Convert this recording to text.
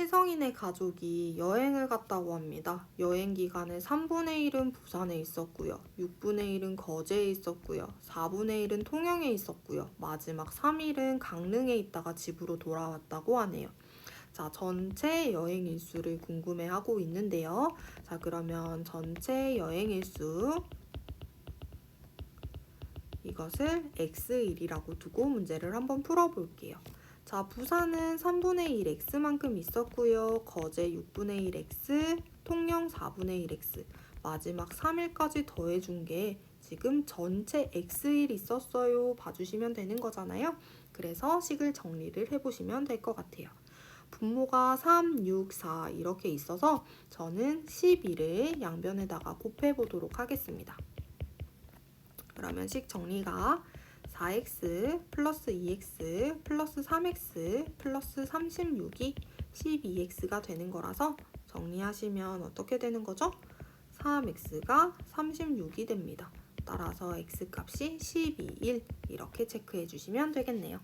혜성이네 가족이 여행을 갔다고 합니다. 여행 기간에 3분의 1은 부산에 있었고요. 6분의 1은 거제에 있었고요. 4분의 1은 통영에 있었고요. 마지막 3일은 강릉에 있다가 집으로 돌아왔다고 하네요. 자, 전체 여행 일수를 궁금해하고 있는데요. 자, 그러면 전체 여행 일수 이것을 x1이라고 두고 문제를 한번 풀어볼게요. 자, 부산은 3분의 1 x만큼 있었고요. 거제 6분의 1 x, 통영 4분의 1 x. 마지막 3일까지 더해준 게 지금 전체 x1 있었어요. 봐주시면 되는 거잖아요. 그래서 식을 정리를 해보시면 될 것 같아요. 분모가 3, 6, 4 이렇게 있어서 저는 11을 양변에다가 곱해보도록 하겠습니다. 그러면 식 정리가 4x 플러스 2x 플러스 3x 플러스 36이 12x가 되는 거라서 정리하시면 어떻게 되는 거죠? 3x가 36이 됩니다. 따라서 x 값이 12, 1 이렇게 체크해 주시면 되겠네요.